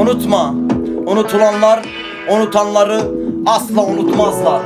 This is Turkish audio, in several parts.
Unutma, unutulanlar, unutanları asla unutmazlar.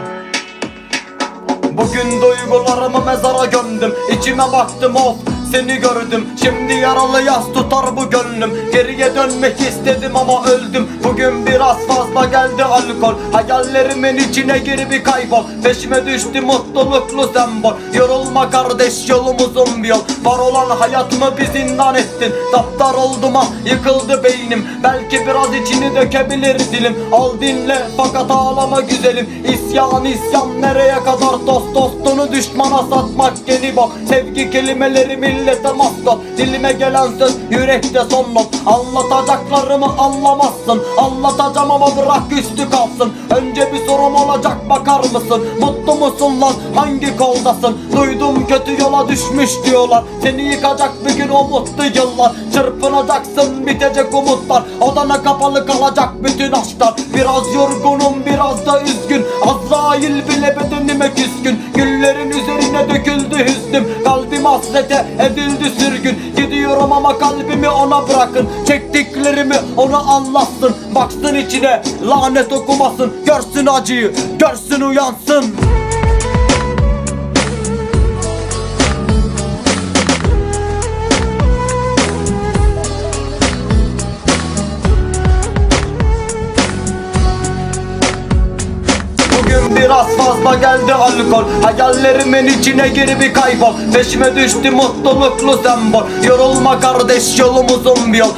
Bugün duygularımı mezara gömdüm İçime baktım of seni gördüm. Şimdi yaralı yas tutar bu gönlüm. Geriye dönmek istedim ama öldüm. Bugün biraz fazla geldi alkol. Hayallerimin içine gir bir kaybol. Peşime düştü mutluluklu sembol. Yorulma kardeş yolumuzun bir yol. Var olan hayatımı bir zindan ettin. Daptar oldum ah yıkıldı beynim. Belki biraz içini dökebilir dilim. Al dinle fakat ağlama güzelim. İsyan isyan nereye kadar? Dost dostunu düşmana satmak yeni bak. Sevgi kelimeleri millete maskot Dilime gelen söz yürekte son not Anlatacaklarımı anlamazsın. Anlatacağım ama bırak üstü kalsın. Önce bir sorum olacak bakar mısın? Mutlu musun lan? Hangi koldasın? Duydum kötü yola düşmüş diyorlar. Seni yıkacak bir gün o mutlu yıllar. Çırpınacaksın bitecek umutlar. Odana kapalı kalacak bütün aşklar. Biraz yorgunum biraz da üzgün. Azrail bile küskün Üzerine döküldü hüznüm Kalbim hasrete edildi sürgün. Gidiyorum ama kalbimi ona bırakın Çektiklerimi ona anlatsın. Baksın içine lanet okumasın Görsün acıyı görsün uyansın biraz fazla geldi alkol. Hayallerimin içine gir bir kaybol. Peşime düştü mutluluklu sembol? Yorulma kardeş yolumuzun bir yol